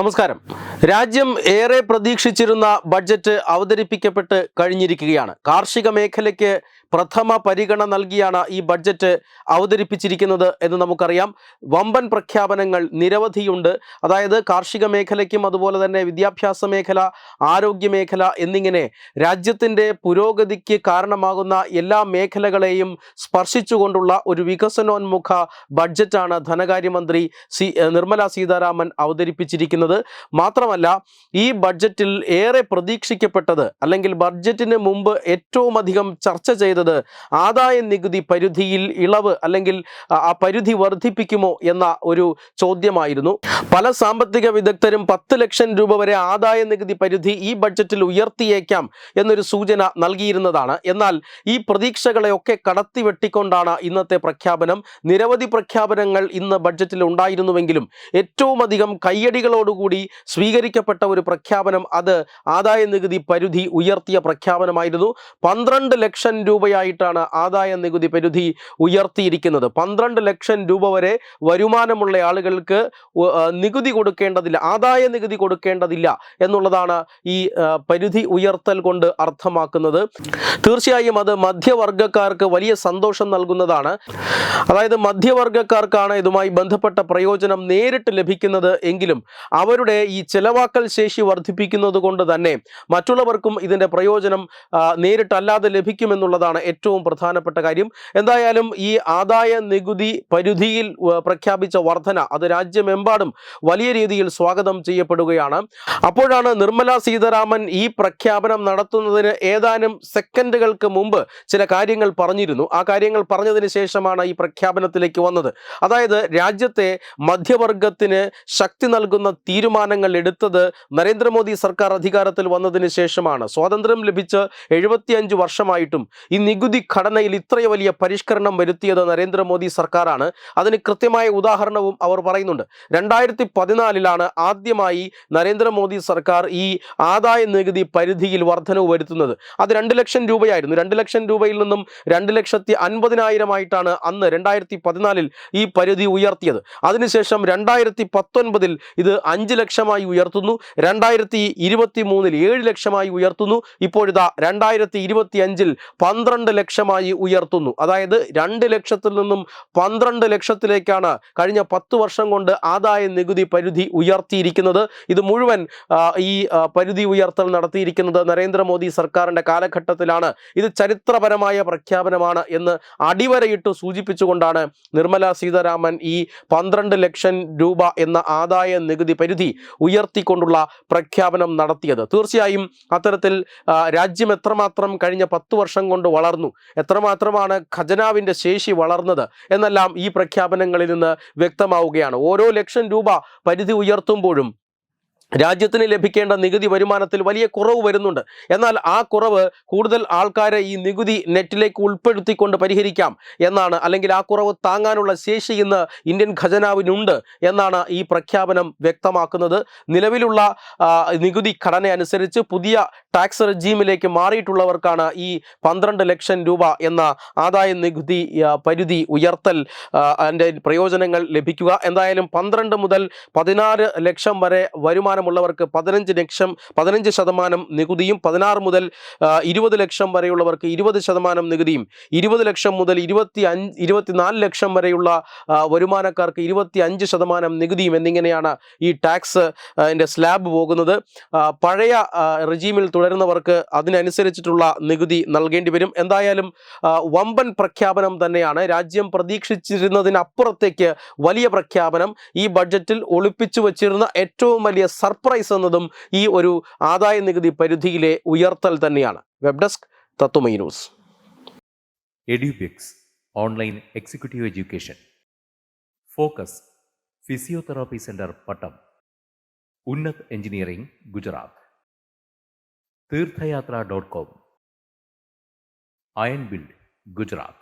നമസ്കാരം. രാജ്യം ഏറെ പ്രതീക്ഷിച്ചിരുന്ന ബഡ്ജറ്റ് അവതരിപ്പിക്കപ്പെട്ട് കഴിഞ്ഞിരിക്കുകയാണ്. കാർഷിക മേഖലയ്ക്ക് പ്രഥമ പരിഗണന നൽകിയാണ് ഈ ബഡ്ജറ്റ് അവതരിപ്പിച്ചിരിക്കുന്നത് എന്ന് നമുക്കറിയാം. വമ്പൻ പ്രഖ്യാപനങ്ങൾ നിരവധിയുണ്ട്. അതായത് കാർഷിക മേഖലയ്ക്കും അതുപോലെ തന്നെ വിദ്യാഭ്യാസ മേഖല ആരോഗ്യ മേഖല എന്നിങ്ങനെ രാജ്യത്തിന്റെ പുരോഗതിക്ക് കാരണമാകുന്ന എല്ലാ മേഖലകളെയും സ്പർശിച്ചുകൊണ്ടുള്ള ഒരു വികസനോന്മുഖ ബഡ്ജറ്റാണ് ധനകാര്യമന്ത്രി സി നിർമ്മല സീതാരാമൻ അവതരിപ്പിച്ചിരിക്കുന്നത്. മാത്രമല്ല ഈ ബഡ്ജറ്റിൽ ഏറെ പ്രതീക്ഷിക്കപ്പെട്ടത് അല്ലെങ്കിൽ ബഡ്ജറ്റിന് മുമ്പ് ഏറ്റവും അധികം ചർച്ച ചെയ്തത്. ആദായ നികുതി പരിധിയിൽ ഇളവ് അല്ലെങ്കിൽ ആ- പരിധി വർദ്ധിപ്പിക്കുമോ എന്ന ഒരു ചോദ്യമായിരുന്നു. പല സാമ്പത്തിക വിദഗ്ധരും പത്ത് ലക്ഷം രൂപ വരെ ആദായ നികുതി പരിധി ഈ ബഡ്ജറ്റിൽ ഉയർത്തിയേക്കാം എന്നൊരു സൂചന നൽകിയിരുന്നതാണ്. എന്നാൽ ഈ പ്രതീക്ഷകളെയൊക്കെ കടത്തി വെട്ടിക്കൊണ്ടാണ് ഇന്നത്തെ പ്രഖ്യാപനം. നിരവധി പ്രഖ്യാപനങ്ങൾ ഇന്ന് ബഡ്ജറ്റിൽ ഉണ്ടായിരുന്നുവെങ്കിലും ഏറ്റവും അധികം കയ്യടികളോടുകൂടി സ്വീകരിക്കപ്പെട്ട ഒരു പ്രഖ്യാപനം അത് ആദായ നികുതി പരിധി ഉയർത്തിയ പ്രഖ്യാപനമായിരുന്നു. പന്ത്രണ്ട് ലക്ഷം രൂപയായിട്ടാണ് ആദായ നികുതി പരിധി ഉയർത്തിയിരിക്കുന്നത്. പന്ത്രണ്ട് ലക്ഷം രൂപ വരെ വരുമാനമുള്ള ആളുകൾക്ക് നികുതി കൊടുക്കേണ്ടതില്ല ആദായ നികുതി കൊടുക്കേണ്ടതില്ല എന്നുള്ളതാണ് ഈ പരിധി ഉയർത്തൽ കൊണ്ട് അർത്ഥമാക്കുന്നത്. തീർച്ചയായും അത് മധ്യവർഗക്കാർക്ക് വലിയ സന്തോഷം നൽകുന്നതാണ്. അതായത് മധ്യവർഗക്കാർക്കാണ് ഇതുമായി ബന്ധപ്പെട്ട പ്രയോജനം നേരിട്ട് ലഭിക്കുന്നത് എങ്കിലും അവരുടെ ഈ ചെലവാക്കൽ ശേഷി വർദ്ധിപ്പിക്കുന്നത് കൊണ്ട് തന്നെ മറ്റുള്ളവർക്കും ഇതിന്റെ പ്രയോജനം നേരിട്ടല്ലാതെ ലഭിക്കുമെന്നുള്ളതാണ് ഏറ്റവും പ്രധാനപ്പെട്ട കാര്യം. എന്തായാലും ഈ ആദായ നികുതി പരിധിയിൽ പ്രഖ്യാപിച്ച വർധന അത് രാജ്യമെമ്പാടും വലിയ രീതിയിൽ സ്വാഗതം ചെയ്യപ്പെടുകയാണ്. അപ്പോഴാണ് നിർമ്മല സീതാരാമൻ ഈ പ്രഖ്യാപനം നടത്തുന്നതിന് ഏതാനും സെക്കൻഡുകൾക്ക് മുമ്പ് ചില കാര്യങ്ങൾ പറഞ്ഞിരുന്നു. ആ കാര്യങ്ങൾ പറഞ്ഞതിന് ശേഷമാണ് ഈ പ്രഖ്യാപനത്തിലേക്ക് വന്നത്. അതായത് രാജ്യത്തെ മധ്യവർഗത്തിന് ശക്തി നൽകുന്ന തീരുമാനങ്ങൾ എടുത്തത് നരേന്ദ്രമോദി സർക്കാർ അധികാരത്തിൽ വന്നതിന് ശേഷമാണ്. സ്വാതന്ത്ര്യം ലഭിച്ച് എഴുപത്തിയഞ്ച് വർഷമായിട്ടും ഈ നികുതി ഘടനയിൽ ഇത്ര വലിയ പരിഷ്കരണം വരുത്തിയത് നരേന്ദ്രമോദി സർക്കാരാണ്. അതിന് കൃത്യമായ ഉദാഹരണവും അവർ പറയുന്നുണ്ട്. രണ്ടായിരത്തി പതിനാലിലാണ് ആദ്യമായി നരേന്ദ്രമോദി സർക്കാർ ഈ ആദായ നികുതി പരിധിയിൽ വർധനവ് വരുത്തുന്നത്. അത് രണ്ട് ലക്ഷം രൂപയായിരുന്നു. രണ്ട് ലക്ഷം രൂപയിൽ നിന്നും രണ്ട് ലക്ഷത്തി അൻപതിനായിരമായിട്ടാണ് അന്ന് രണ്ടായിരത്തി പതിനാലിൽ ഈ പരിധി ഉയർത്തിയത്. അതിനുശേഷം രണ്ടായിരത്തി പത്തൊൻപതിൽ ഇത് അഞ്ച് ലക്ഷമായി ഉയർത്തുന്നു. രണ്ടായിരത്തി ഇരുപത്തി മൂന്നിൽ ഏഴ് ലക്ഷമായി ഉയർത്തുന്നു. ഇപ്പോഴിതാ രണ്ടായിരത്തി ഇരുപത്തി അഞ്ചിൽ പന്ത്രണ്ട് ലക്ഷമായി ഉയർത്തുന്നു. അതായത് രണ്ട് ലക്ഷത്തിൽ നിന്നും പന്ത്രണ്ട് ലക്ഷത്തിലേക്കാണ് കഴിഞ്ഞ പത്ത് വർഷം കൊണ്ട് ആദായ നികുതി പരിധി ഉയർത്തിയിരിക്കുന്നത്. ഇത് മുഴുവൻ ഈ പരിധി ഉയർത്തൽ നടത്തിയിരിക്കുന്നത് നരേന്ദ്രമോദി സർക്കാരിന്റെ കാലഘട്ടത്തിലാണ്. ഇത് ചരിത്രപരമായ പ്രഖ്യാപനമാണ് എന്ന് അടിവരയിട്ട് സൂചിപ്പിച്ചുകൊണ്ടാണ് നിർമ്മല സീതാരാമൻ ഈ പന്ത്രണ്ട് ലക്ഷം രൂപ എന്ന ആദായ നികുതി പരിധി ഉയർത്തിക്കൊണ്ടുള്ള പ്രഖ്യാപനം നടത്തിയത്. തീർച്ചയായും അത്തരത്തിൽ രാജ്യം എത്രമാത്രം കഴിഞ്ഞ പത്ത് വർഷം കൊണ്ട് വളർന്നു. എത്രമാത്രമാണ് ഖജനാവിന്റെ ശേഷി വളർന്നത് എന്നെല്ലാം ഈ പ്രഖ്യാപനങ്ങളിൽ നിന്ന് വ്യക്തമാവുകയാണ്. ഓരോ ലക്ഷം രൂപ പരിധി ഉയർത്തുമ്പോഴും രാജ്യത്തിന് ലഭിക്കേണ്ട നികുതി വരുമാനത്തിൽ വലിയ കുറവ് വരുന്നുണ്ട്. എന്നാൽ ആ കുറവ് കൂടുതൽ ആൾക്കാരെ ഈ നികുതി നെറ്റിലേക്ക് ഉൾപ്പെടുത്തിക്കൊണ്ട് പരിഹരിക്കാം എന്നാണ്. അല്ലെങ്കിൽ ആ കുറവ് താങ്ങാനുള്ള ശേഷി ഇന്ന് ഇന്ത്യൻ ഖജനാവിനുണ്ട് എന്നാണ് ഈ പ്രഖ്യാപനം വ്യക്തമാക്കുന്നത്. നിലവിലുള്ള നികുതി ഘടന അനുസരിച്ച് പുതിയ ടാക്സ് റെജീമിലേക്ക് മാറിയിട്ടുള്ളവർക്കാണ് ഈ പന്ത്രണ്ട് ലക്ഷം രൂപ എന്ന ആദായ നികുതി പരിധി ഉയർത്തൽ അതിന്റെ പ്രയോജനങ്ങൾ ലഭിക്കുക. എന്തായാലും പന്ത്രണ്ട് മുതൽ പതിനാറ് ലക്ഷം വരെ വരുമാനമുള്ളവർക്ക് പതിനഞ്ച് ലക്ഷം പതിനഞ്ച് ശതമാനം നികുതിയും പതിനാറ് മുതൽ ഇരുപത് ലക്ഷം വരെയുള്ളവർക്ക് ഇരുപത് ശതമാനം നികുതിയും ഇരുപത് ലക്ഷം മുതൽ ഇരുപത്തി അഞ്ച് ഇരുപത്തിനാല് ലക്ഷം വരെയുള്ള വരുമാനക്കാർക്ക് ഇരുപത്തി അഞ്ച് ശതമാനം നികുതിയും എന്നിങ്ങനെയാണ് ഈ ടാക്സ് അതിന്റെ സ്ലാബ് പോകുന്നത്. പഴയ റെജീമിൽ തുടരുന്നവർക്ക് അതിനനുസരിച്ചിട്ടുള്ള നികുതി നൽകേണ്ടി വരും. എന്തായാലും വമ്പൻ പ്രഖ്യാപനം തന്നെയാണ്. രാജ്യം പ്രതീക്ഷിച്ചിരുന്നതിനപ്പുറത്തേക്ക് വലിയ പ്രഖ്യാപനം. ഈ ബഡ്ജറ്റിൽ ഒളിപ്പിച്ചു വച്ചിരുന്ന ഏറ്റവും വലിയ സർപ്രൈസ് എന്നതും ഈ ഒരു ആദായ നികുതി പരിധിയിലെ ഉയർത്തൽ തന്നെയാണ്. Web desk Tatwamayi news. Edubix online executive education. Focus physiotherapy centre Pattom. Unnat engineering Gujarat. Theerthayatra dot com. Iron build Gujarat.